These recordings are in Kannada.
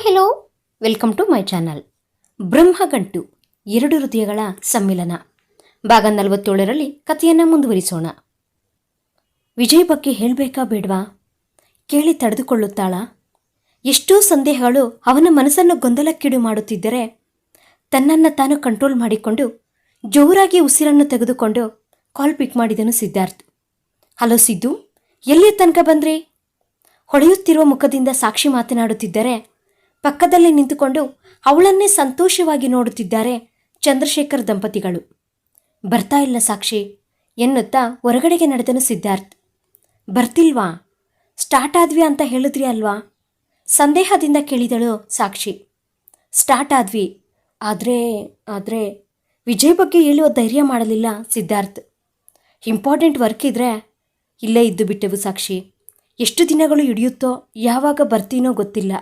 Hi hello welcome to my channel Brahmagantu, ಎರಡು ಹೃದಯಗಳ ಸಮ್ಮಿಲನ. ಭಾಗ ನಲವತ್ತೇಳರಲ್ಲಿ ಕಥೆಯನ್ನು ಮುಂದುವರಿಸೋಣ. ವಿಜಯ್ ಬಗ್ಗೆ ಹೇಳಬೇಕಾ ಬೇಡವಾ? ಕೇಳಿ ತಡೆದುಕೊಳ್ಳುತ್ತಾಳ? ಎಷ್ಟೋ ಸಂದೇಹಗಳು ಅವನ ಮನಸ್ಸನ್ನು ಗೊಂದಲಕ್ಕೀಡು ಮಾಡುತ್ತಿದ್ದರೆ ತನ್ನನ್ನು ತಾನು ಕಂಟ್ರೋಲ್ ಮಾಡಿಕೊಂಡು ಜೋರಾಗಿ ಉಸಿರನ್ನು ತೆಗೆದುಕೊಂಡು ಕಾಲ್ ಪಿಕ್ ಮಾಡಿದನು ಸಿದ್ಧಾರ್ಥ್. ಹಲೋ ಸಿದ್ದು, ಎಲ್ಲಿಯ ತನಕ ಬಂದ್ರಿ? ಹೊಳೆಯುತ್ತಿರುವ ಮುಖದಿಂದ ಸಾಕ್ಷಿ ಮಾತನಾಡುತ್ತಿದ್ದರೆ ಪಕ್ಕದಲ್ಲಿ ನಿಂತುಕೊಂಡು ಅವಳನ್ನೇ ಸಂತೋಷವಾಗಿ ನೋಡುತ್ತಿದ್ದಾರೆ ಚಂದ್ರಶೇಖರ್ ದಂಪತಿಗಳು. ಬರ್ತಾ ಇಲ್ಲ ಸಾಕ್ಷಿ, ಎನ್ನುತ್ತಾ ಹೊರಗಡೆಗೆ ನಡೆದನು ಸಿದ್ಧಾರ್ಥ್. ಬರ್ತಿಲ್ವಾ? ಸ್ಟಾರ್ಟ್ ಆದ್ವಿ ಅಂತ ಹೇಳಿದ್ರಿ ಅಲ್ವಾ? ಸಂದೇಹದಿಂದ ಕೇಳಿದಳು ಸಾಕ್ಷಿ. ಸ್ಟಾರ್ಟ್ ಆದ್ವಿ. ಆದರೆ ಆದರೆ ವಿಜಯ್ ಬಗ್ಗೆ ಹೇಳುವ ಧೈರ್ಯ ಮಾಡಲಿಲ್ಲ ಸಿದ್ಧಾರ್ಥ್. ಇಂಪಾರ್ಟೆಂಟ್ ವರ್ಕ್ ಇದ್ರೆ ಇಲ್ಲೇ ಇದ್ದು ಬಿಟ್ಟೆವು ಸಾಕ್ಷಿ. ಎಷ್ಟು ದಿನಗಳು ಹಿಡಿಯುತ್ತೋ, ಯಾವಾಗ ಬರ್ತೀನೋ ಗೊತ್ತಿಲ್ಲ.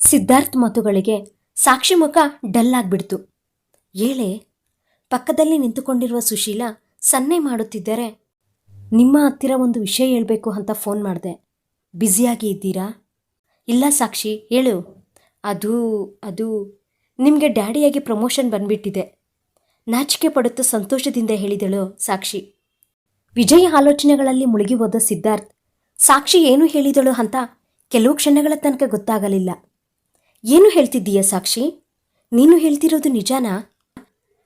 ಸಿದ್ಧಾರ್ಥ್ ಮಾತುಗಳಿಗೆ ಸಾಕ್ಷಿ ಮುಖ ಡಲ್ ಆಗ್ಬಿಡ್ತು. ಏಳೆ, ಪಕ್ಕದಲ್ಲಿ ನಿಂತುಕೊಂಡಿರುವ ಸುಶೀಲಾ ಸನ್ನೆ ಮಾಡುತ್ತಿದ್ದರೆ ನಿಮ್ಮ ಹತ್ತಿರ ಒಂದು ವಿಷಯ ಹೇಳಬೇಕು ಅಂತ ಫೋನ್ ಮಾಡಿದೆ. ಬ್ಯುಸಿಯಾಗಿ ಇದ್ದೀರಾ? ಇಲ್ಲ ಸಾಕ್ಷಿ, ಹೇಳು. ಅದು ಅದು ನಿಮಗೆ ಡ್ಯಾಡಿಯಾಗಿ ಪ್ರಮೋಷನ್ ಬಂದ್ಬಿಟ್ಟಿದೆ. ನಾಚಿಕೆ ಪಡುತ್ತಾ ಸಂತೋಷದಿಂದ ಹೇಳಿದಳು ಸಾಕ್ಷಿ. ವಿಜಯ ಆಲೋಚನೆಗಳಲ್ಲಿ ಮುಳುಗಿ ಹೋದ ಸಿದ್ಧಾರ್ಥ್, ಸಾಕ್ಷಿ ಏನು ಹೇಳಿದಳು ಅಂತ ಕೆಲವು ಕ್ಷಣಗಳ ತನಕ ಗೊತ್ತಾಗಲಿಲ್ಲ. ಏನು ಹೇಳ್ತಿದ್ದೀಯ ಸಾಕ್ಷಿ? ನೀನು ಹೇಳ್ತಿರೋದು ನಿಜಾನಾ?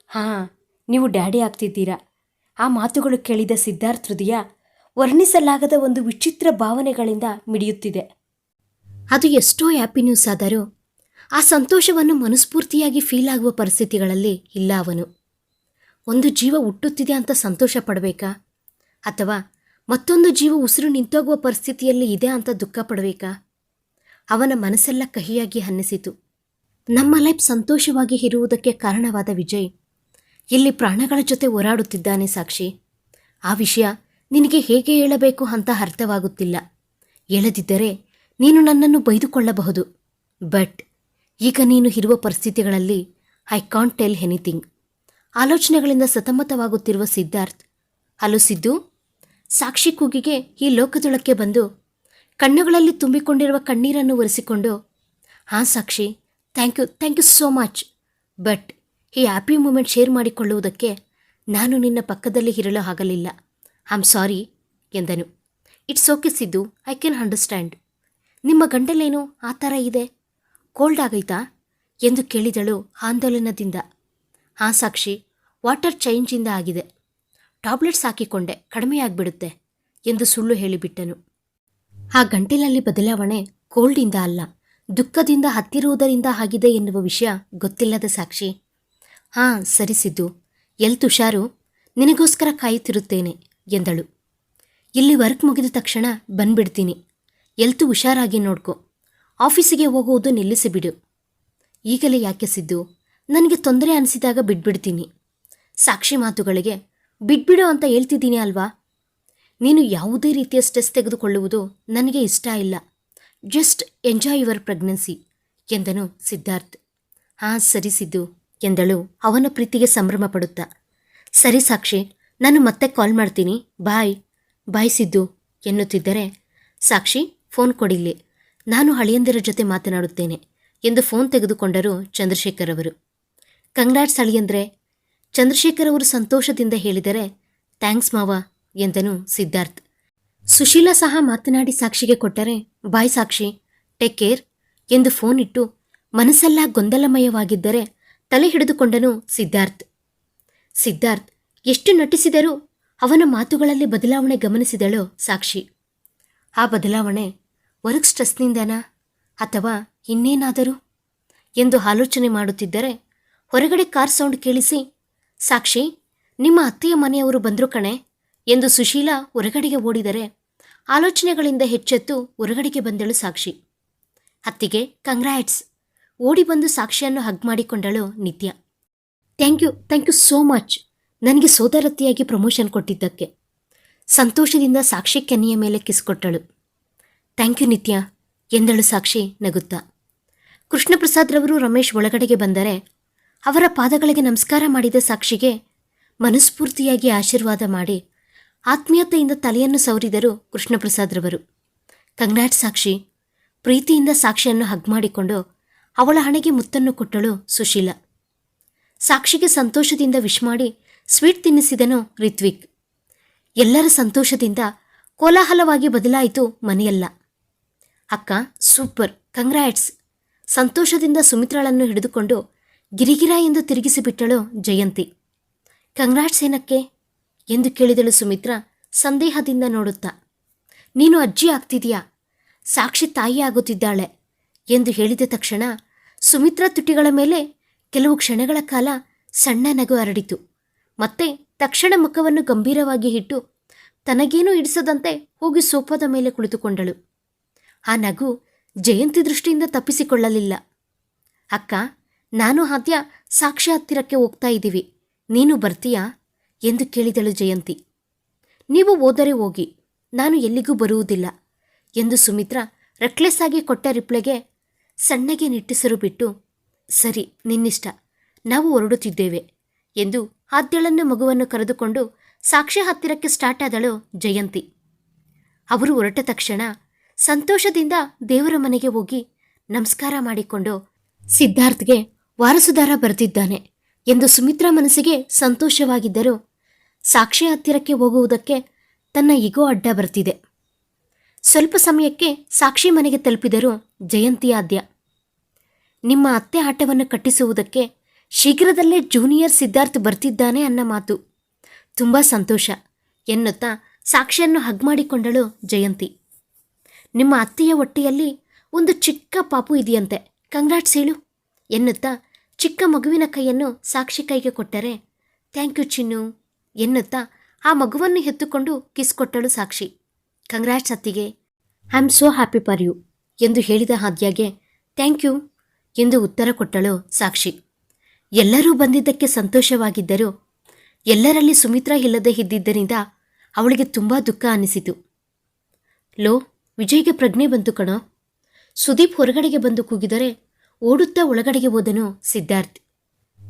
ಹಾಂ, ನೀವು ಡ್ಯಾಡಿ ಆಗ್ತಿದ್ದೀರಾ. ಆ ಮಾತುಗಳು ಕೇಳಿದ ಸಿದ್ಧಾರ್ಥ ಹೃದಯ ವರ್ಣಿಸಲಾಗದ ಒಂದು ವಿಚಿತ್ರ ಭಾವನೆಗಳಿಂದ ಮಿಡಿಯುತ್ತಿದೆ. ಅದು ಎಷ್ಟೋ ಹ್ಯಾಪಿ ನ್ಯೂಸ್ ಆದರೂ ಆ ಸಂತೋಷವನ್ನು ಮನಸ್ಫೂರ್ತಿಯಾಗಿ ಫೀಲ್ ಆಗುವ ಪರಿಸ್ಥಿತಿಗಳಲ್ಲಿ ಇಲ್ಲ ಅವನು. ಒಂದು ಜೀವ ಹುಟ್ಟುತ್ತಿದೆ ಅಂತ ಸಂತೋಷ ಪಡಬೇಕಾ? ಅಥವಾ ಮತ್ತೊಂದು ಜೀವ ಉಸಿರು ನಿಂತೋಗುವ ಪರಿಸ್ಥಿತಿಯಲ್ಲಿ ಇದೆ ಅಂತ ದುಃಖ ಪಡಬೇಕಾ? ಅವನ ಮನಸ್ಸೆಲ್ಲ ಕಹಿಯಾಗಿ ಅನ್ನಿಸಿತು ನಮ್ಮ ಲೈಫ್ ಸಂತೋಷವಾಗಿ ಇರುವುದಕ್ಕೆ ಕಾರಣವಾದ ವಿಜಯ್. ಇಲ್ಲಿ ಪ್ರಾಣಗಳ ಜೊತೆ ಓಡಾಡುತ್ತಿದ್ದಾನೆ ಸಾಕ್ಷಿ. ಆ ವಿಷಯ ನಿನಗೆ ಹೇಗೆ ಹೇಳಬೇಕು ಅಂತ ಅರ್ಥವಾಗುತ್ತಿಲ್ಲ. ಹೇಳದಿದ್ದರೆ ನೀನು ನನ್ನನ್ನು ಬೈದುಕೊಳ್ಳಬಹುದು. ಬಟ್ ಈಗ ನೀನು ಇರುವ ಪರಿಸ್ಥಿತಿಗಳಲ್ಲಿ ಐ ಕಾಂಟ್ ಟೆಲ್ ಎನಿಥಿಂಗ್. ಆಲೋಚನೆಗಳಿಂದ ಸತಮತವಾಗುತ್ತಿರುವ ಸಿದ್ಧಾರ್ಥ್ ಹಲೋ ಸಿದ್ದು, ಸಾಕ್ಷಿ ಕೂಗಿಗೆ ಈ ಲೋಕದೊಳಕ್ಕೆ ಬಂದು ಕಣ್ಣುಗಳಲ್ಲಿ ತುಂಬಿಕೊಂಡಿರುವ ಕಣ್ಣೀರನ್ನು ಒರೆಸಿಕೊಂಡು, ಹಾಂ Sakshi thank you thank you so much but ಈ ಹ್ಯಾಪಿ ಮೂಮೆಂಟ್ ಶೇರ್ ಮಾಡಿಕೊಳ್ಳುವುದಕ್ಕೆ ನಾನು ನಿನ್ನ ಪಕ್ಕದಲ್ಲಿ ಇರಲು ಆಗಲಿಲ್ಲ. ಐ ಆಮ್ ಸಾರಿ ಎಂದನು. It's okay Siddu I can understand ನಿಮ್ಮ ಗಂಡಲೇನು ಆ ಥರ ಇದೆ? ಕೋಲ್ಡ್ ಆಗೈತಾ? ಎಂದು ಕೇಳಿದಳು ಆಂದೋಲನದಿಂದ. ಹಾಂ ಸಾಕ್ಷಿ ವಾಟರ್ ಚೇಂಜಿಂದ ಆಗಿದೆ. ಟಾಬ್ಲೆಟ್ಸ್ ಹಾಕಿಕೊಂಡೆ, ಕಡಿಮೆಯಾಗಿಬಿಡುತ್ತೆ, ಎಂದು ಸುಳ್ಳು ಹೇಳಿಬಿಟ್ಟನು. ಆ ಗಂಟಲಲ್ಲಿ ಬದಲಾವಣೆ ಕೋಲ್ಡಿಂದ ಅಲ್ಲ, ದುಃಖದಿಂದ ಹತ್ತಿರುವುದರಿಂದ ಆಗಿದೆ ಎನ್ನುವ ವಿಷಯ ಗೊತ್ತಿಲ್ಲದ ಸಾಕ್ಷಿ. ಹಾಂ ಸರಿಸಿದ್ದು ಎಲ್ ತುಷಾರು? ನಿನಗೋಸ್ಕರ ಕಾಯುತ್ತಿರುತ್ತೇನೆ, ಎಂದಳು. ಇಲ್ಲಿ ವರ್ಕ್ ಮುಗಿದ ತಕ್ಷಣ ಬಂದ್ಬಿಡ್ತೀನಿ. ಎಲ್ತು ಹುಷಾರಾಗಿ ನೋಡ್ಕೊ. ಆಫೀಸಿಗೆ ಹೋಗುವುದು ನಿಲ್ಲಿಸಿಬಿಡು ಈಗಲೇ ಯಾಕೆ ಸಿದ್ದು? ನನಗೆ ತೊಂದರೆ ಅನಿಸಿದಾಗ ಬಿಟ್ಬಿಡ್ತೀನಿ ಸಾಕ್ಷಿ ಮಾತುಗಳಿಗೆ ಬಿಟ್ಬಿಡು ಅಂತ ಹೇಳ್ತಿದ್ದೀನಿ ಅಲ್ವಾ? ನೀನು ಯಾವುದೇ ರೀತಿಯ ಸ್ಟ್ರೆಸ್ ತೆಗೆದುಕೊಳ್ಳುವುದು ನನಗೆ ಇಷ್ಟ ಇಲ್ಲ. ಜಸ್ಟ್ ಎಂಜಾಯ್ ಯುವರ್ ಪ್ರೆಗ್ನೆನ್ಸಿ ಎಂದನು ಸಿದ್ಧಾರ್ಥ್. ಹಾಂ, ಸರಿ ಸಿದ್ದು, ಎಂದಳು ಅವನ ಪ್ರೀತಿಗೆ ಸಂಭ್ರಮ ಪಡುತ್ತಾ. ಸರಿ ಸಾಕ್ಷಿ, ನಾನು ಮತ್ತೆ ಕಾಲ್ ಮಾಡ್ತೀನಿ. ಬಾಯ್ ಬಾಯ್ ಸಿದ್ದು, ಎನ್ನುತ್ತಿದ್ದರೆ, ಸಾಕ್ಷಿ ಫೋನ್ ಕೊಡಿಲ್ಲಿ. ನಾನು ಹಳೆಯಂದಿರ ಜೊತೆ ಮಾತನಾಡುತ್ತೇನೆ, ಎಂದು ಫೋನ್ ತೆಗೆದುಕೊಂಡರು ಚಂದ್ರಶೇಖರ್ ಅವರು. ಕಂಗ್ರಾಟ್ಸ್ ಅಳಿಯಂದ್ರೆ ಚಂದ್ರಶೇಖರ್ ಅವರು ಸಂತೋಷದಿಂದ ಹೇಳಿದರೆ ಥ್ಯಾಂಕ್ಸ್ ಮಾವ ಎಂದನು ಸಿದ್ಧಾರ್ಥ್. ಸುಶೀಲಾ ಸಹ ಮಾತನಾಡಿ ಸಾಕ್ಷಿಗೆ ಕೊಟ್ಟರೆ, ಬಾಯ್ ಸಾಕ್ಷಿ ಟೇಕ್ ಕೇರ್ ಎಂದು ಫೋನ್ ಇಟ್ಟು, ಮನಸ್ಸೆಲ್ಲ ಗೊಂದಲಮಯವಾಗಿದ್ದರೆ ತಲೆ ಹಿಡಿದುಕೊಂಡನು ಸಿದ್ಧಾರ್ಥ್. ಸಿದ್ಧಾರ್ಥ್, ಎಷ್ಟು ನಟಿಸಿದರೂ ಅವನ ಮಾತುಗಳಲ್ಲಿ ಬದಲಾವಣೆ ಗಮನಿಸಿದಳು ಸಾಕ್ಷಿ. ಆ ಬದಲಾವಣೆ ವರ್ಕ್ ಸ್ಟ್ರೆಸ್ನಿಂದನಾ ಅಥವಾ ಇನ್ನೇನಾದರೂ? ಎಂದು ಆಲೋಚನೆ ಮಾಡುತ್ತಿದ್ದರೆ, ಹೊರಗಡೆ ಕಾರ್ ಸೌಂಡ್ ಕೇಳಿಸಿ, ಸಾಕ್ಷಿ, ನಿಮ್ಮ ಅತ್ತೆಯ ಮನೆಯವರು ಬಂದರು ಕಣೆ ಎಂದು ಸುಶೀಲಾ ಹೊರಗಡೆಗೆ ಓಡಿದರೆ ಆಲೋಚನೆಗಳಿಂದ ಹೆಚ್ಚೆತ್ತು ಹೊರಗಡೆಗೆ ಬಂದಳು ಸಾಕ್ಷಿ. ಅತ್ತಿಗೆ, ಕಂಗ್ರಾಟ್ಸ್! ಓಡಿ ಬಂದು ಸಾಕ್ಷಿಯನ್ನು hug ಮಾಡಿಕೊಂಡಳು Nithya. Thank you thank you so much! ನನಗೆ ಸೋದರತ್ತಿಯಾಗಿ ಪ್ರಮೋಷನ್ ಕೊಟ್ಟಿದ್ದಕ್ಕೆ. ಸಂತೋಷದಿಂದ ಸಾಕ್ಷಿ ಕೆನ್ನೆಯ ಮೇಲೆ ಕಿಸ್ಕೊಟ್ಟಳು ಥ್ಯಾಂಕ್ ಯು ನಿತ್ಯ! ಎಂದಳು ಸಾಕ್ಷಿ ನಗುತ್ತಾ. ಕೃಷ್ಣಪ್ರಸಾದ್ರವರು ರಮೇಶ್ ಒಳಗಡೆಗೆ ಬಂದರೆ ಅವರ ಪಾದಗಳಿಗೆ ನಮಸ್ಕಾರ ಮಾಡಿದ ಸಾಕ್ಷಿಗೆ ಮನಸ್ಫೂರ್ತಿಯಾಗಿ ಆಶೀರ್ವಾದ ಮಾಡಿ ಆತ್ಮೀಯತೆಯಿಂದ ತಲೆಯನ್ನು ಸವರಿದರು ಕೃಷ್ಣಪ್ರಸಾದ್ರವರು. ಕಂಗ್ನಾಟ್ ಸಾಕ್ಷಿ, ಪ್ರೀತಿಯಿಂದ ಸಾಕ್ಷಿಯನ್ನು ಹಗ್ ಮಾಡಿಕೊಂಡು ಅವಳ ಹಣೆಗೆ ಮುತ್ತನ್ನು ಕೊಟ್ಟಳು ಸುಶೀಲ. ಸಾಕ್ಷಿಗೆ ಸಂತೋಷದಿಂದ ವಿಶ್ ಮಾಡಿ ಸ್ವೀಟ್ ತಿನ್ನಿಸಿದನು ರಿತ್ವಿಕ್. ಎಲ್ಲರ ಸಂತೋಷದಿಂದ ಕೋಲಾಹಲವಾಗಿ ಬದಲಾಯಿತು ಮನೆಯಲ್ಲ. ಅಕ್ಕ, ಸೂಪರ್, ಕಂಗ್ರಾಟ್ಸ್. ಸಂತೋಷದಿಂದ ಸುಮಿತ್ರಾಳನ್ನು ಹಿಡಿದುಕೊಂಡು ಗಿರಿಗಿರ ಎಂದು ತಿರುಗಿಸಿಬಿಟ್ಟಳು ಜಯಂತಿ. ಕಂಗ್ರಾಟ್ಸ್ ಏನಕ್ಕೆ? ಎಂದು ಕೇಳಿದಳು ಸುಮಿತ್ರ ಸಂದೇಹದಿಂದ ನೋಡುತ್ತಾ. ನೀನು ಅಜ್ಜಿ ಆಗ್ತಿದೀಯಾ? ಸಾಕ್ಷಿ ತಾಯಿ ಆಗುತ್ತಿದ್ದಾಳೆ ಎಂದು ಹೇಳಿದ ತಕ್ಷಣ ಸುಮಿತ್ರ ತುಟಿಗಳ ಮೇಲೆ ಕೆಲವು ಕ್ಷಣಗಳ ಕಾಲ ಸಣ್ಣ ನಗು ಹರಡಿತು. ಮತ್ತೆ ತಕ್ಷಣ ಮುಖವನ್ನು ಗಂಭೀರವಾಗಿ ಇಟ್ಟು ತನಗೇನೂ ಇಡಿಸದಂತೆ ಹೋಗಿ ಸೋಫಾದ ಮೇಲೆ ಕುಳಿತುಕೊಂಡಳು. ಆ ನಗು ಜಯಂತಿ ದೃಷ್ಟಿಯಿಂದ ತಪ್ಪಿಸಿಕೊಳ್ಳಲಿಲ್ಲ. ಅಕ್ಕ, ನಾನು ಆದ್ಯ ಸಾಕ್ಷಿ ಹತ್ತಿರಕ್ಕೆ ಹೋಗ್ತಾ ಇದ್ದೀವಿ. ನೀನು ಬರ್ತೀಯಾ? ಎಂದು ಕೇಳಿದಳು ಜಯಂತಿ. ನೀವು ಹೋದರೆ ಹೋಗಿ, ನಾನು ಎಲ್ಲಿಗೂ ಬರುವುದಿಲ್ಲ ಎಂದು ಸುಮಿತ್ರ ರೆಕ್ಲೆಸ್ ಆಗಿ ಕೊಟ್ಟ ರಿಪ್ಲೆಗೆ ಸಣ್ಣಗೆ ನಿಟ್ಟಿಸರು ಬಿಟ್ಟು, ಸರಿ, ನಿನ್ನಿಷ್ಟ, ನಾವು ಹೊರಡುತ್ತಿದ್ದೇವೆ ಎಂದು ಆದ್ಯಳನ್ನು ಮಗುವನ್ನು ಕರೆದುಕೊಂಡು ಸಾಕ್ಷಿ ಹತ್ತಿರಕ್ಕೆ ಸ್ಟಾರ್ಟ್ ಆದಳು ಜಯಂತಿ. ಅವರು ಹೊರಟ ತಕ್ಷಣ ಸಂತೋಷದಿಂದ ದೇವರ ಮನೆಗೆ ಹೋಗಿ ನಮಸ್ಕಾರ ಮಾಡಿಕೊಂಡು ಸಿದ್ಧಾರ್ಥ್ಗೆ ವಾರಸುದಾರ ಬರೆದಿದ್ದಾನೆ ಎಂದು ಸುಮಿತ್ರಾ ಮನಸ್ಸಿಗೆ ಸಂತೋಷವಾಗಿದ್ದರೂ ಸಾಕ್ಷಿ ಹತ್ತಿರಕ್ಕೆ ಹೋಗುವುದಕ್ಕೆ ತನ್ನ ಇಗೋ ಅಡ್ಡ ಬರ್ತಿದೆ. ಸ್ವಲ್ಪ ಸಮಯಕ್ಕೆ ಸಾಕ್ಷಿ ಮನೆಗೆ ತಲುಪಿದರು ಜಯಂತಿ ಆದ್ಯ ನಿಮ್ಮ ಅತ್ತೆ ಆಟವನ್ನು ಕಟ್ಟಿಸುವುದಕ್ಕೆ ಶೀಘ್ರದಲ್ಲೇ ಜೂನಿಯರ್ ಸಿದ್ಧಾರ್ಥ್ ಬರ್ತಿದ್ದಾನೆ ಅನ್ನ ಮಾತು. ತುಂಬ ಸಂತೋಷ ಎನ್ನುತ್ತಾ ಸಾಕ್ಷಿಯನ್ನು ಹಗ್ ಮಾಡಿಕೊಂಡಳು ಜಯಂತಿ. ನಿಮ್ಮ ಅತ್ತೆಯ ಹೊಟ್ಟೆಯಲ್ಲಿ ಒಂದು ಚಿಕ್ಕ ಪಾಪು ಇದೆಯಂತೆ. ಕಂಗ್ರಾಟ್ಸ್ ಹೇಳು ಎನ್ನುತ್ತಾ ಚಿಕ್ಕ ಮಗುವಿನ ಕೈಯನ್ನು ಸಾಕ್ಷಿ ಕೈಗೆ ಕೊಟ್ಟರೆ, ಥ್ಯಾಂಕ್ ಯು ಚಿನ್ನು ಎನ್ನುತ್ತಾ ಆ ಮಗುವನ್ನು ಎತ್ತುಕೊಂಡು ಕಿಸ್ ಕೊಟ್ಟಳು ಸಾಕ್ಷಿ. ಕಂಗ್ರಾಟ್ಸ್ ಅತ್ತಿಗೆ I am so happy for you ಎಂದು ಹೇಳಿದ ಹಾದ್ಯಾಗೆ ಥ್ಯಾಂಕ್ ಯು ಎಂದು ಉತ್ತರ ಕೊಟ್ಟಳು ಸಾಕ್ಷಿ. ಎಲ್ಲರೂ ಬಂದಿದ್ದಕ್ಕೆ ಸಂತೋಷವಾಗಿದ್ದರೂ. ಎಲ್ಲರಲ್ಲಿ ಸುಮಿತ್ರಾ ಇಲ್ಲದೆ ಇದ್ದಿದ್ದರಿಂದ ಅವಳಿಗೆ ತುಂಬ ದುಃಖ ಅನಿಸಿತು. ಲೋ, ವಿಜಯ್ಗೆ ಪ್ರಜ್ಞೆ ಬಂತು ಕಣೋ. ಸುದೀಪ್ ಹೊರಗಡೆಗೆ ಬಂದು ಕೂಗಿದರೆ ಓಡುತ್ತಾ ಒಳಗಡೆಗೆ ಹೋದನು ಸಿದ್ಧಾರ್ಥ್.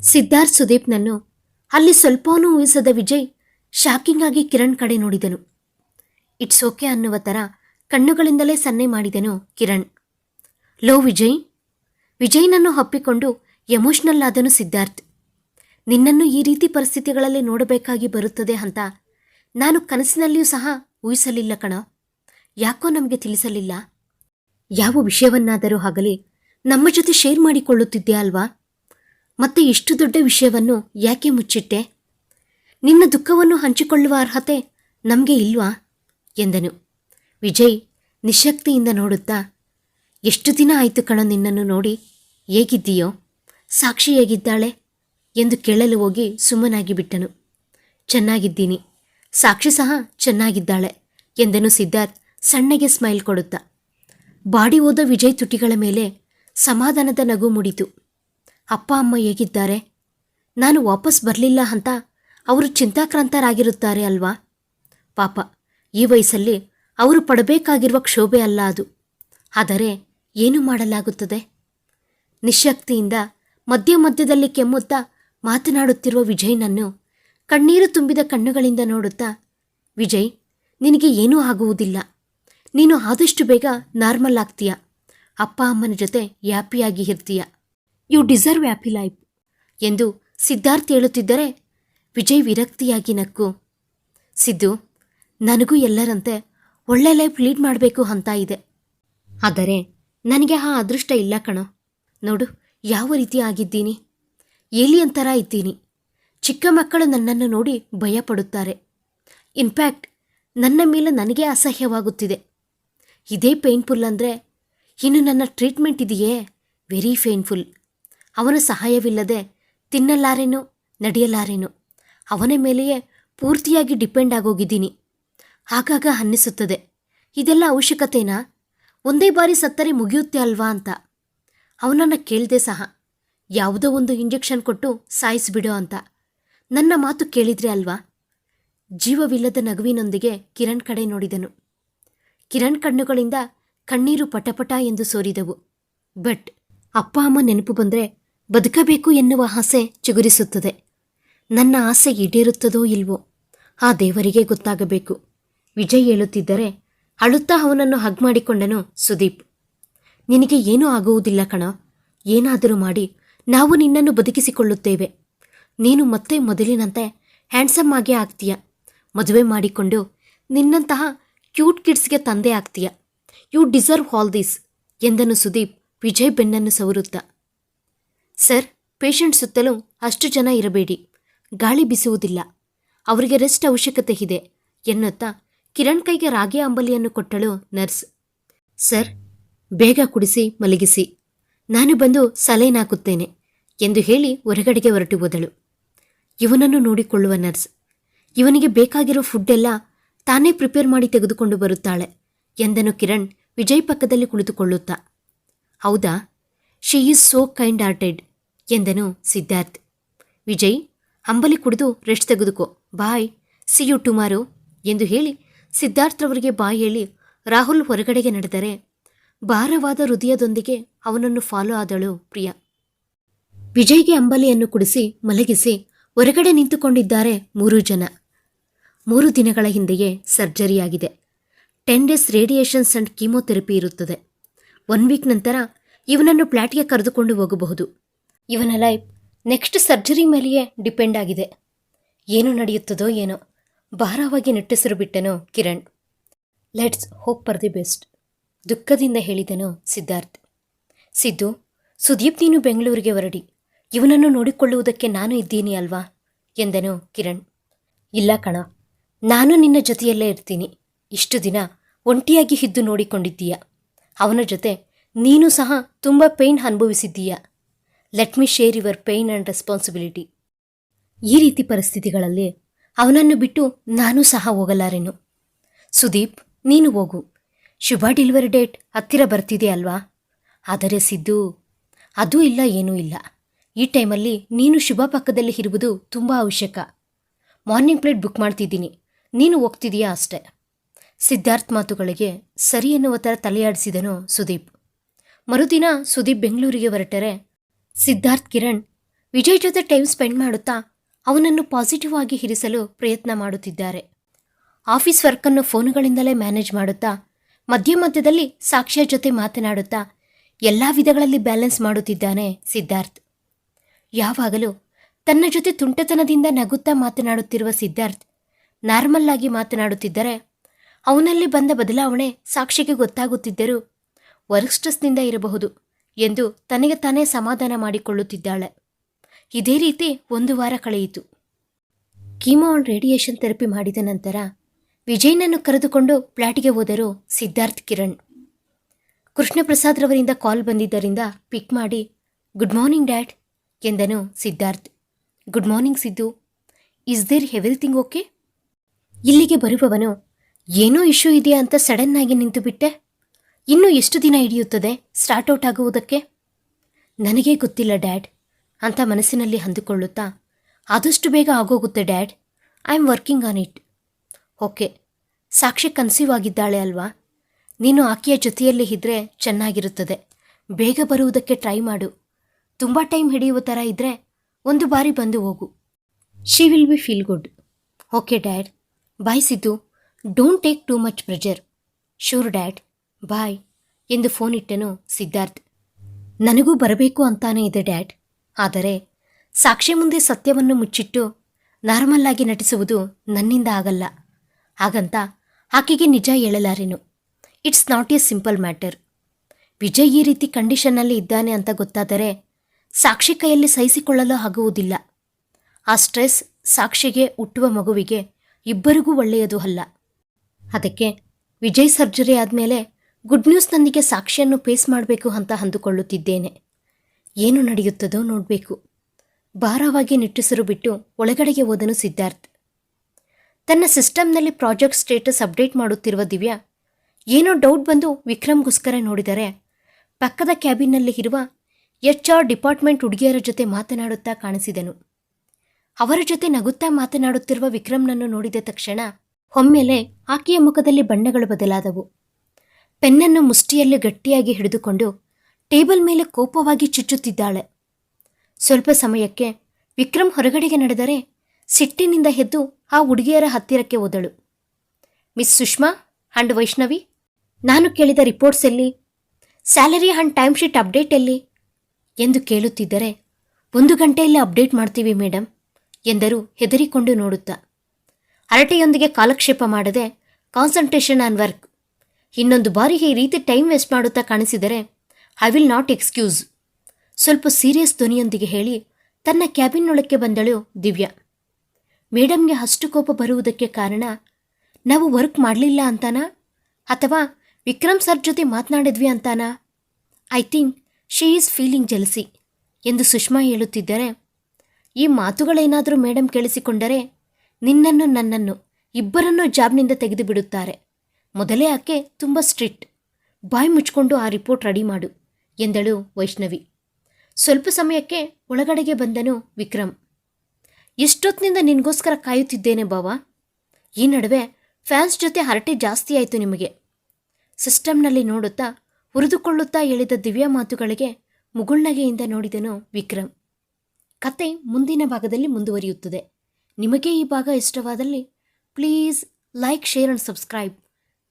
ಸಿದ್ಧಾರ್ಥ್ ಸುದೀಪ್ನನ್ನು ಅಲ್ಲಿ ಸ್ವಲ್ಪವೂ ಊಹಿಸದ ವಿಜಯ್ ಶಾಕಿಂಗ್ ಆಗಿ ಕಿರಣ್ ಕಡೆ ನೋಡಿದನು. ಇಟ್ಸ್ ಓಕೆ ಅನ್ನುವ ಥರ ಕಣ್ಣುಗಳಿಂದಲೇ ಸನ್ನೆ ಮಾಡಿದನು ಕಿರಣ್. ಲೋ ವಿಜಯ್. ವಿಜಯ್ನನ್ನು ಹಪ್ಪಿಕೊಂಡು ಎಮೋಷ್ನಲ್ ಆದನು ಸಿದ್ಧಾರ್ಥ್. ನಿನ್ನನ್ನು ಈ ರೀತಿ ಪರಿಸ್ಥಿತಿಗಳಲ್ಲಿ ನೋಡಬೇಕಾಗಿ ಬರುತ್ತದೆ ಅಂತ ನಾನು ಕನಸಿನಲ್ಲಿಯೂ ಸಹ ಊಹಿಸಲಿಲ್ಲ ಕಣ. ಯಾಕೋ ನಮಗೆ ತಿಳಿಸಲಿಲ್ಲ. ಯಾವ ವಿಷಯವನ್ನಾದರೂ ಆಗಲಿ ನಮ್ಮ ಜೊತೆ ಶೇರ್ ಮಾಡಿಕೊಳ್ಳುತ್ತಿದ್ದೆ ಅಲ್ವಾ? ಮತ್ತೆ ಇಷ್ಟು ದೊಡ್ಡ ವಿಷಯವನ್ನು ಯಾಕೆ ಮುಚ್ಚಿಟ್ಟೆ? ನಿನ್ನ ದುಃಖವನ್ನು ಹಂಚಿಕೊಳ್ಳುವ ಅರ್ಹತೆ ನಮಗೆ ಇಲ್ವಾ? ಎಂದನು. ವಿಜಯ್ ನಿಶಕ್ತಿಯಿಂದ ನೋಡುತ್ತಾ, ಎಷ್ಟು ದಿನ ಆಯಿತು ಕಣೋ ನಿನ್ನನ್ನು ನೋಡಿ? ಹೇಗಿದ್ದೀಯೋ? ಸಾಕ್ಷಿ ಹೇಗಿದ್ದಾಳೆ ಎಂದು ಕೇಳಲು ಹೋಗಿ ಸುಮ್ಮನಾಗಿ ಬಿಟ್ಟನು. ಚೆನ್ನಾಗಿದ್ದೀನಿ. ಸಾಕ್ಷಿ ಸಹ ಚೆನ್ನಾಗಿದ್ದಾಳೆ, ಎಂದನು ಸಿದ್ಧಾರ್ಥ್ ಸಣ್ಣಗೆ ಸ್ಮೈಲ್ ಕೊಡುತ್ತಾ. ಬಾಡಿ ಹೋದ ವಿಜಯ್ ತುಟಿಗಳ ಮೇಲೆ ಸಮಾಧಾನದ ನಗು ಮೂಡಿತು. ಅಪ್ಪ, ಅಮ್ಮ ಹೇಗಿದ್ದಾರೆ? ನಾನು ವಾಪಸ್ ಬರಲಿಲ್ಲ ಅಂತ ಅವರು ಚಿಂತಾಕ್ರಾಂತರಾಗಿರುತ್ತಾರೆ ಅಲ್ವಾ? ಪಾಪ, ಈ ವಯಸ್ಸಲ್ಲಿ ಅವರು ಪಡಬೇಕಾಗಿರುವ ಕ್ಷೋಭೆ ಅಲ್ಲ ಅದು. ಆದರೆ ಏನು ಮಾಡಲಾಗುತ್ತದೆ? ನಿಶಕ್ತಿಯಿಂದ ಮಧ್ಯ ಮಧ್ಯದಲ್ಲಿ ಕೆಮ್ಮುತ್ತಾ ಮಾತನಾಡುತ್ತಿರುವ ವಿಜಯ್ನನ್ನು ಕಣ್ಣೀರು ತುಂಬಿದ ಕಣ್ಣುಗಳಿಂದ ನೋಡುತ್ತಾ, ವಿಜಯ್, ನಿನಗೆ ಏನೂ ಆಗುವುದಿಲ್ಲ. ನೀನು ಆದಷ್ಟು ಬೇಗ ನಾರ್ಮಲ್ ಆಗ್ತೀಯ. ಅಪ್ಪ, ಅಮ್ಮನ ಜೊತೆ ಹ್ಯಾಪಿಯಾಗಿ ಇರ್ತೀಯ. ಯು ಡಿಸರ್ವ್ ಹ್ಯಾಪಿ ಲೈಫ್ ಎಂದು ಸಿದ್ಧಾರ್ಥ್ ಹೇಳುತ್ತಿದ್ದರೆ ವಿಜಯ್ ವಿರಕ್ತಿಯಾಗಿ ನಕ್ಕು. ಸಿದ್ದು, ನನಗೂ ಎಲ್ಲರಂತೆ ಒಳ್ಳೆ ಲೈಫ್ ಲೀಡ್ ಮಾಡಬೇಕು ಅಂತ ಇದೆ. ಆದರೆ ನನಗೆ ಆ ಅದೃಷ್ಟ ಇಲ್ಲ ಕಣೋ. ನೋಡು, ಯಾವ ರೀತಿ ಆಗಿದ್ದೀನಿ. ಏಲಿಯನ್ ಥರ ಇದ್ದೀನಿ. ಚಿಕ್ಕ ಮಕ್ಕಳು ನನ್ನನ್ನು ನೋಡಿ ಭಯಪಡುತ್ತಾರೆ. ಇನ್ಫ್ಯಾಕ್ಟ್ ನನ್ನ ಮೇಲೆ ನನಗೆ ಅಸಹ್ಯವಾಗುತ್ತಿದೆ. ಇದೇ ಪೇನ್ಫುಲ್ ಅಂದರೆ ಇನ್ನು ನನ್ನ ಟ್ರೀಟ್ಮೆಂಟ್ ಇದೆಯೇ? Very painful. ಅವನ ಸಹಾಯವಿಲ್ಲದೆ ತಿನ್ನಲಾರೇನು, ನಡೆಯಲಾರೇನು, ಅವನ ಮೇಲೆಯೇ ಪೂರ್ತಿಯಾಗಿ ಡಿಪೆಂಡ್ ಆಗೋಗಿದ್ದೀನಿ. ಆಗಾಗ ಅನ್ನಿಸುತ್ತದೆ, ಇದೆಲ್ಲ ಅವಶ್ಯಕತೆನಾ? ಒಂದೇ ಬಾರಿ ಸತ್ತರೆ ಮುಗಿಯುತ್ತೆ ಅಲ್ವಾ ಅಂತ. ಅವನನ್ನು ಕೇಳದೆ ಸಹ, ಯಾವುದೋ ಒಂದು ಇಂಜೆಕ್ಷನ್ ಕೊಟ್ಟು ಸಾಯಿಸಿಬಿಡು ಅಂತ. ನನ್ನ ಮಾತು ಕೇಳಿದ್ರೆ ಅಲ್ವಾ? ಜೀವವಿಲ್ಲದ ನಗುವಿನೊಂದಿಗೆ ಕಿರಣ್ ಕಡೆ ನೋಡಿದನು. ಕಿರಣ್ ಕಣ್ಣುಗಳಿಂದ ಕಣ್ಣೀರು ಪಟಪಟ ಎಂದು ಸೋರಿದವು. ಬಟ್, ಅಪ್ಪ ಅಮ್ಮ ನೆನಪು ಬಂದರೆ ಬದುಕಬೇಕು ಎನ್ನುವ ಆಸೆ ಚಿಗುರಿಸುತ್ತದೆ. ನನ್ನ ಆಸೆ ಈಡೇರುತ್ತದೋ ಇಲ್ವೋ? ಆ ದೇವರಿಗೆ ಗೊತ್ತಾಗಬೇಕು. ವಿಜಯ್ ಹೇಳುತ್ತಿದ್ದರೆ ಅಳುತ್ತಾ ಅವನನ್ನು ಹಗ್ ಮಾಡಿಕೊಂಡನು ಸುದೀಪ್. ನಿನಗೆ ಏನೂ ಆಗುವುದಿಲ್ಲ ಕಣ. ಏನಾದರೂ ಮಾಡಿ ನಾವು ನಿನ್ನನ್ನು ಬದುಕಿಸಿಕೊಳ್ಳುತ್ತೇವೆ. ನೀನು ಮತ್ತೆ ಮೊದಲಿನಂತೆ ಹ್ಯಾಂಡ್ಸಮ್ ಆಗೇ ಆಗ್ತೀಯ. ಮದುವೆ ಮಾಡಿಕೊಂಡು ನಿನ್ನಂತಹ ಕ್ಯೂಟ್ ಕಿಡ್ಸ್ಗೆ ತಂದೆ ಆಗ್ತೀಯ. ಯು ಡಿಸರ್ವ್ ಆಲ್ ದಿಸ್ ಎಂದನು ಸುದೀಪ್ ವಿಜಯ್ ಬೆನ್ನನ್ನು ಸವರುತ್ತಾ. ಸರ್, ಪೇಷಂಟ್ ಸುತ್ತಲೂ ಅಷ್ಟು ಜನ ಇರಬೇಡಿ. ಗಾಳಿ ಬಿಸುವುದಿಲ್ಲ. ಅವರಿಗೆ ರೆಸ್ಟ್ ಅವಶ್ಯಕತೆ ಇದೆ ಎನ್ನುತ್ತಾ ಕಿರಣ್ ಕೈಗೆ ರಾಗಿ ಅಂಬಲಿಯನ್ನು ಕೊಟ್ಟಳು ನರ್ಸ್. ಸರ್, ಬೇಗ ಕುಡಿಸಿ, ಮಲಗಿಸಿ. ನಾನು ಬಂದು ಸಲೈನ್ ಹಾಕುತ್ತೇನೆ ಎಂದು ಹೇಳಿ ಹೊರಗಡೆಗೆ ಹೊರಟು ಹೋದಳು. ಇವನನ್ನು ನೋಡಿಕೊಳ್ಳುವ ನರ್ಸ್. ಇವನಿಗೆ ಬೇಕಾಗಿರೋ ಫುಡ್ ಎಲ್ಲ ತಾನೇ ಪ್ರಿಪೇರ್ ಮಾಡಿ ತೆಗೆದುಕೊಂಡು ಬರುತ್ತಾಳೆ ಎಂದನು ಕಿರಣ್ ವಿಜಯ್ ಪಕ್ಕದಲ್ಲಿ ಕುಳಿತುಕೊಳ್ಳುತ್ತಾ. ಹೌದಾ? She is so kind hearted. ಎಂದನು ಸಿದ್ಧಾರ್ಥ್. ವಿಜಯ್, ಅಂಬಲಿ ಕುಡಿದು ರೆಸ್ಟ್ ತೆಗೆದುಕೋ, ಬಾಯ್, ಸಿ ಯು ಟುಮಾರೋ ಎಂದು ಹೇಳಿ ಸಿದ್ಧಾರ್ಥ್ರವರಿಗೆ ಬಾಯ್ ಹೇಳಿ ರಾಹುಲ್ ಹೊರಗಡೆಗೆ ನಡೆದರೆ ಭಾರವಾದ ಹೃದಯದೊಂದಿಗೆ ಅವನನ್ನು ಫಾಲೋ ಆದಳು ಪ್ರಿಯಾ. ವಿಜಯ್ಗೆ ಅಂಬಲಿಯನ್ನು ಕುಡಿಸಿ ಮಲಗಿಸಿ ಹೊರಗಡೆ ನಿಂತುಕೊಂಡಿದ್ದಾರೆ ಮೂರು ಜನ. ಮೂರು ದಿನಗಳ ಹಿಂದೆಯೇ ಸರ್ಜರಿಯಾಗಿದೆ ten days radiations and chemotherapy ಇರುತ್ತದೆ. ಒನ್ ವೀಕ್ ನಂತರ ಇವನನ್ನು ಫ್ಲ್ಯಾಟ್ಗೆ ಕರೆದುಕೊಂಡು ಹೋಗಬಹುದು. ಇವನ ಲೈಫ್ ನೆಕ್ಸ್ಟ್ ಸರ್ಜರಿ ಮೇಲೆಯೇ ಡಿಪೆಂಡ್ ಆಗಿದೆ. ಏನು ನಡೆಯುತ್ತದೋ ಏನೋ. ಭಾರವಾಗಿ ನಿಟ್ಟುಸಿರು ಬಿಟ್ಟನು Kiran. Let's hope for the best, ದುಃಖದಿಂದ ಹೇಳಿದನು ಸಿದ್ಧಾರ್ಥ್. ಸಿದ್ದು, ಸುದೀಪ್ ನೀನು ಬೆಂಗಳೂರಿಗೆ ಹೊರಡಿ. ಇವನನ್ನು ನೋಡಿಕೊಳ್ಳುವುದಕ್ಕೆ ನಾನು ಇದ್ದೀನಿ ಅಲ್ವಾ? ಎಂದನು ಕಿರಣ್. ಇಲ್ಲ ಕಣ, ನಾನು ನಿನ್ನ ಜೊತೆಯಲ್ಲೇ ಇರ್ತೀನಿ. ಇಷ್ಟು ದಿನ ಒಂಟಿಯಾಗಿ ಹಿದ್ದು ನೋಡಿಕೊಂಡಿದ್ದೀಯ? ಅವನ ಜೊತೆ ನೀನು ಸಹ ತುಂಬ pain ಅನುಭವಿಸಿದ್ದೀಯ? Let me share your pain and responsibility ಈ ರೀತಿ ಪರಿಸ್ಥಿತಿಗಳಲ್ಲಿ ಅವನನ್ನು ಬಿಟ್ಟು ನಾನು ಸಹ ಹೋಗಲಾರೆನು. ಸುದೀಪ್, ನೀನು ಹೋಗು. ಶುಭ ಡೆಲಿವರಿ ಡೇಟ್ ಹತ್ತಿರ ಬರ್ತಿದೆ ಅಲ್ವಾ? ಆದರೆ ಸಿದ್ದು, ಅದೂ ಇಲ್ಲ, ಏನೂ ಇಲ್ಲ. ಈ ಟೈಮಲ್ಲಿ ನೀನು ಶುಭ ಪಕ್ಕದಲ್ಲಿ ಇರುವುದು ತುಂಬ ಅವಶ್ಯಕ. ಮಾರ್ನಿಂಗ್ ಪ್ಲೇಟ್ ಬುಕ್ ಮಾಡ್ತಿದ್ದೀನಿ. ನೀನು ಹೋಗ್ತಿದೀಯಾ ಅಷ್ಟೆ? ಸಿದ್ಧಾರ್ಥ್ ಮಾತುಗಳಿಗೆ ಸರಿ ಎನ್ನುವ ಥರ ತಲೆಯಾಡಿಸಿದನು ಸುದೀಪ್. ಮರುದಿನ ಸುದೀಪ್ ಬೆಂಗಳೂರಿಗೆ ಹೊರಟರೆ ಸಿದ್ಧಾರ್ಥ್ ಕಿರಣ್ ವಿಜಯ್ ಜೊತೆ ಟೈಮ್ ಸ್ಪೆಂಡ್ ಮಾಡುತ್ತಾ ಅವನನ್ನು ಪಾಸಿಟಿವ್ ಆಗಿ ಇರಿಸಲು ಪ್ರಯತ್ನ ಮಾಡುತ್ತಿದ್ದಾರೆ. ಆಫೀಸ್ ವರ್ಕನ್ನು ಫೋನುಗಳಿಂದಲೇ ಮ್ಯಾನೇಜ್ ಮಾಡುತ್ತಾ ಮಧ್ಯ ಮಧ್ಯದಲ್ಲಿ ಸಾಕ್ಷ್ಯ ಜೊತೆ ಮಾತನಾಡುತ್ತಾ ಎಲ್ಲ ವಿಧಗಳಲ್ಲಿ ಬ್ಯಾಲೆನ್ಸ್ ಮಾಡುತ್ತಿದ್ದಾನೆ ಸಿದ್ಧಾರ್ಥ್. ಯಾವಾಗಲೂ ತನ್ನ ಜೊತೆ ತುಂಟತನದಿಂದ ನಗುತ್ತಾ ಮಾತನಾಡುತ್ತಿರುವ ಸಿದ್ಧಾರ್ಥ್ ನಾರ್ಮಲ್ ಆಗಿ ಮಾತನಾಡುತ್ತಿದ್ದರೆ ಅವನಲ್ಲಿ ಬಂದ ಬದಲಾವಣೆ ಸಾಕ್ಷಿಗೆ ಗೊತ್ತಾಗುತ್ತಿದ್ದರೂ ವರ್ಕ್ ಸ್ಟ್ರೆಸ್ನಿಂದ ಇರಬಹುದು. ಎಂದು ತನಗೆ ತಾನೇ ಸಮಾಧಾನ ಮಾಡಿಕೊಳ್ಳುತ್ತಿದ್ದಾಳೆ. ಇದೇ ರೀತಿ ಒಂದು ವಾರ ಕಳೆಯಿತು. ಕೀಮೋ ರೇಡಿಯೇಷನ್ ಥೆರಪಿ ಮಾಡಿದ ನಂತರ ವಿಜಯ್ನನ್ನು ಕರೆದುಕೊಂಡು ಫ್ಲ್ಯಾಟಿಗೆ ಹೋದರು ಸಿದ್ಧಾರ್ಥ್ ಕಿರಣ್. ಕೃಷ್ಣಪ್ರಸಾದ್ ರವರಿಂದ ಕಾಲ್ ಬಂದಿದ್ದರಿಂದ ಪಿಕ್ ಮಾಡಿ, ಗುಡ್ ಮಾರ್ನಿಂಗ್ ಡ್ಯಾಡ್, ಎಂದನು Siddharth. Good morning Siddu. Is there everything okay ಇಲ್ಲಿಗೆ ಬರುವವನು, ಏನೋ ಇಶ್ಯೂ ಇದೆಯಾ ಅಂತ ಸಡನ್ನಾಗಿ ನಿಂತುಬಿಟ್ಟೆ. ನಿಂತು ಬಿಟ್ಟೆ ಇನ್ನೂ ಎಷ್ಟು ದಿನ ಹಿಡಿಯುತ್ತದೆ? ಸ್ಟಾರ್ಟ್ ಔಟ್ ಆಗುವುದಕ್ಕೆ? ನನಗೇ ಗೊತ್ತಿಲ್ಲ, ಡ್ಯಾಡ್. ಅಂತ ಮನಸ್ಸಿನಲ್ಲಿ ಅಂದುಕೊಳ್ಳುತ್ತಾ, ಆದಷ್ಟು ಬೇಗ ಆಗೋಗುತ್ತೆ, dad. I am working on it. Okay. Sakshi conceive ಆಗಿದ್ದಾಳೆ ಅಲ್ವಾ? ನೀನು ಆಕೆಯ ಜೊತೆಯಲ್ಲಿ ಇದ್ದರೆ ಚೆನ್ನಾಗಿರುತ್ತದೆ. ಬೇಗ ಬರುವುದಕ್ಕೆ ಟ್ರೈ ಮಾಡು. ತುಂಬ ಟೈಮ್ ಹಿಡಿಯುವ ಥರ ಇದ್ದರೆ ಒಂದು ಬಾರಿ ಬಂದು ಹೋಗು. She will be feel good. Okay, dad. Bye, Siddu. Don't take too much pressure sure, dad. Bye ಎಂದು ಫೋನ್ ಇಟ್ಟನು ಸಿದ್ಧಾರ್ಥ್. ನನಗೂ ಬರಬೇಕು ಅಂತಾನೇ ಇದೆ ಡ್ಯಾಡ್. ಆದರೆ ಸಾಕ್ಷಿ ಮುಂದೆ ಸತ್ಯವನ್ನು ಮುಚ್ಚಿಟ್ಟು ನಾರ್ಮಲ್ ಆಗಿ ನಟಿಸುವುದು ನನ್ನಿಂದ ಆಗಲ್ಲ. ಹಾಗಂತ ಆಕೆಗೆ ನಿಜ ಹೇಳಲಾರೆನು. It's not a simple matter. Vijay ಈ ರೀತಿ ಕಂಡೀಷನ್ನಲ್ಲಿ ಇದ್ದಾನೆ ಅಂತ ಗೊತ್ತಾದರೆ ಸಾಕ್ಷಿ ಕೈಯಲ್ಲಿ ಸಹಿಸಿಕೊಳ್ಳಲು ಆಗುವುದಿಲ್ಲ. ಆ ಸ್ಟ್ರೆಸ್ ಸಾಕ್ಷಿಗೆ ಹುಟ್ಟುವ ಮಗುವಿಗೆ ಇಬ್ಬರಿಗೂ ಒಳ್ಳೆಯದು ಅಲ್ಲ. ಅದಕ್ಕೆ ವಿಜಯ್ ಸರ್ಜರಿ ಆದಮೇಲೆ ಗುಡ್ ನ್ಯೂಸ್ ನ್ಯೂಸ್ನೊಂದಿಗೆ ಸಾಕ್ಷಿಯನ್ನು ಪೇಸ್ ಮಾಡಬೇಕು ಅಂತ ಅಂದುಕೊಳ್ಳುತ್ತಿದ್ದೇನೆ. ಏನು ನಡೆಯುತ್ತದೋ ನೋಡಬೇಕು. ಭಾರವಾಗಿ ನಿಟ್ಟುಸಿರು ಬಿಟ್ಟು ಒಳಗಡೆಗೆ ಹೋದನು ಸಿದ್ಧಾರ್ಥ್. ತನ್ನ ಸಿಸ್ಟಮ್ನಲ್ಲಿ ಪ್ರಾಜೆಕ್ಟ್ ಸ್ಟೇಟಸ್ ಅಪ್ಡೇಟ್ ಮಾಡುತ್ತಿರುವ ದಿವ್ಯಾ, ಏನೋ ಡೌಟ್ ಬಂದು ವಿಕ್ರಮ್ಗೋಸ್ಕರ ನೋಡಿದರೆ, ಪಕ್ಕದ ಕ್ಯಾಬಿನ್ನಲ್ಲಿ ಇರುವ ಎಚ್ ಆರ್ ಡಿಪಾರ್ಟ್ಮೆಂಟ್ ಹುಡುಗಿಯರ ಜೊತೆ ಮಾತನಾಡುತ್ತಾ ಕಾಣಿಸಿದನು. ಅವರ ಜೊತೆ ನಗುತ್ತಾ ಮಾತನಾಡುತ್ತಿರುವ ವಿಕ್ರಮ್ನನ್ನು ನೋಡಿದ ತಕ್ಷಣ, ಒಮ್ಮೆಲೆ ಆಕೆಯ ಮುಖದಲ್ಲಿ ಬಣ್ಣಗಳು ಬದಲಾದವು. ಪೆನ್ನನ್ನು ಮುಷ್ಟಿಯಲ್ಲಿ ಗಟ್ಟಿಯಾಗಿ ಹಿಡಿದುಕೊಂಡು ಟೇಬಲ್ ಮೇಲೆ ಕೋಪವಾಗಿ ಚುಚ್ಚುತ್ತಿದ್ದಾಳೆ. ಸ್ವಲ್ಪ ಸಮಯಕ್ಕೆ ವಿಕ್ರಮ್ ಹೊರಗಡೆಗೆ ನಡೆದರೆ ಸಿಟ್ಟಿನಿಂದ ಎದ್ದು ಆ ಹುಡುಗಿಯರ ಹತ್ತಿರಕ್ಕೆ ಹೋದಳು. ಮಿಸ್ ಸುಷ್ಮಾ ಅಂಡ್ ವೈಷ್ಣವಿ, ನಾನು ಕೇಳಿದ ರಿಪೋರ್ಟ್ಸ್ ಎಲ್ಲಿ? Salary and time sheet update ಎಲ್ಲಿ? ಎಂದು ಕೇಳುತ್ತಿದ್ದರೆ, ಒಂದು ಗಂಟೆಯಲ್ಲಿ ಅಪ್ಡೇಟ್ ಮಾಡ್ತೀವಿ ಮೇಡಮ್ ಎಂದರು ಹೆದರಿಕೊಂಡು ನೋಡುತ್ತಾ. ಹರಟೆಯೊಂದಿಗೆ ಕಾಲಕ್ಷೇಪ ಮಾಡದೆ ಕಾನ್ಸಂಟ್ರೇಷನ್ ಆನ್ ವರ್ಕ್ ಇನ್ನೊಂದು ಬಾರಿಗೆ ಈ ರೀತಿ ಟೈಮ್ ವೇಸ್ಟ್ ಮಾಡುತ್ತಾ ಕಾಣಿಸಿದರೆ ಐ ವಿಲ್ ನಾಟ್ ಎಕ್ಸ್ಕ್ಯೂಸ್ ಸ್ವಲ್ಪ ಸೀರಿಯಸ್ ಧ್ವನಿಯೊಂದಿಗೆ ಹೇಳಿ, ತನ್ನ ಕ್ಯಾಬಿನ್ನೊಳಕ್ಕೆ ಬಂದಳು ದಿವ್ಯಾ. ಮೇಡಮ್ಗೆ ಅಷ್ಟು ಕೋಪ ಬರುವುದಕ್ಕೆ ಕಾರಣ, ನಾವು ವರ್ಕ್ ಮಾಡಲಿಲ್ಲ ಅಂತಾನಾ? ಅಥವಾ ವಿಕ್ರಮ್ ಸರ್ ಜೊತೆ ಮಾತನಾಡಿದ್ವಿ ಅಂತಾನಾ? I think she is feeling jealousy ಎಂದು ಸುಷ್ಮಾ ಹೇಳುತ್ತಿದ್ದರೆ, ಈ ಮಾತುಗಳೇನಾದರೂ ಮೇಡಮ್ ಕೇಳಿಸಿಕೊಂಡರೆ, ನಿನ್ನನ್ನು ನನ್ನನ್ನು, ಇಬ್ಬರನ್ನೂ ಜಾಬ್ನಿಂದ ತೆಗೆದು ಬಿಡುತ್ತಾರೆ ಮೊದಲೇ ಆಕೆ ತುಂಬ ಸ್ಟ್ರಿಕ್ಟ್. ಬಾಯಿ ಮುಚ್ಕೊಂಡು ಆ ರಿಪೋರ್ಟ್ ರೆಡಿ ಮಾಡು, ಎಂದಳು ವೈಷ್ಣವಿ. ಸ್ವಲ್ಪ ಸಮಯಕ್ಕೆ ಒಳಗಡೆಗೆ ಬಂದನು ವಿಕ್ರಮ್. ಎಷ್ಟೊತ್ತಿನಿಂದ ನಿನಗೋಸ್ಕರ ಕಾಯುತ್ತಿದ್ದೇನೆ ಬಾವ? ಈ ನಡುವೆ ಫ್ಯಾನ್ಸ್ ಜೊತೆ ಹರಟೆ ಜಾಸ್ತಿ ಆಯಿತು ನಿಮಗೆ. ಸಿಸ್ಟಮ್ನಲ್ಲಿ ನೋಡುತ್ತಾ, ಹುರಿದುಕೊಳ್ಳುತ್ತಾ ಹೇಳಿದ ದಿವ್ಯ ಮಾತುಗಳಿಗೆ ಮುಗುಳ್ನಗೆಯಿಂದ ನೋಡಿದನು ವಿಕ್ರಮ್. ಕತೆ ಮುಂದಿನ ಭಾಗದಲ್ಲಿ ಮುಂದುವರಿಯುತ್ತದೆ. ನಿಮಗೆ ಈ ಭಾಗ ಇಷ್ಟವಾದಲ್ಲಿ please like, share and subscribe.